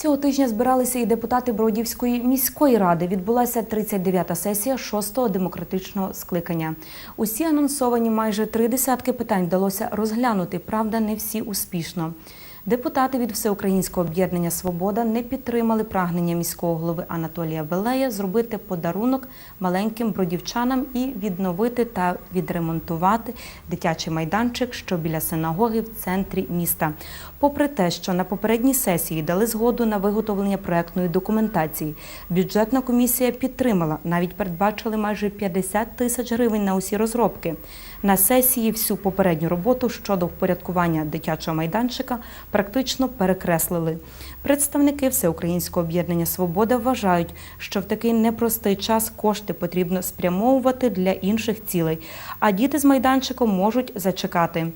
Цього тижня збиралися і депутати Бродівської міської ради. Відбулася 39-та сесія 6-го демократичного скликання. Усі анонсовані майже три десятки питань вдалося розглянути. Правда, не всі успішно. Депутати від Всеукраїнського об'єднання Свобода не підтримали прагнення міського голови Анатолія Белея зробити подарунок маленьким бродівчанам і відновити та відремонтувати дитячий майданчик, що біля синагоги в центрі міста. Попри те, що на попередній сесії дали згоду на виготовлення проектної документації, бюджетна комісія підтримала, навіть передбачили майже 50 тисяч гривень на усі розробки. На сесії всю попередню роботу щодо впорядкування дитячого майданчика практично перекреслили. Представники Всеукраїнського об'єднання Свобода вважають, що в такий непростий час кошти потрібно спрямовувати для інших цілей, а діти з майданчиком можуть зачекати.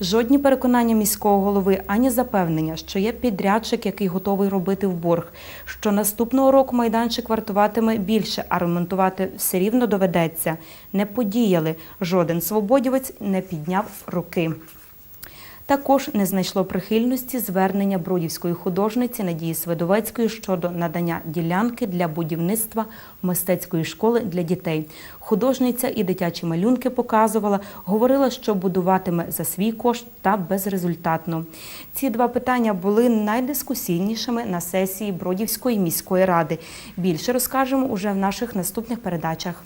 Жодні переконання міського голови ані запевнення, що є підрядчик, який готовий робити в борг, що наступного року майданчик вартуватиме більше, а ремонтувати все рівно доведеться. Не подіяли. Жоден свободівець не підняв руки. Також не знайшло прихильності звернення бродівської художниці Надії Свидовецької щодо надання ділянки для будівництва мистецької школи для дітей. Художниця і дитячі малюнки показувала, говорила, що будуватиме за свій кошт та безрезультатно. Ці два питання були найдискусійнішими на сесії Бродівської міської ради. Більше розкажемо уже в наших наступних передачах.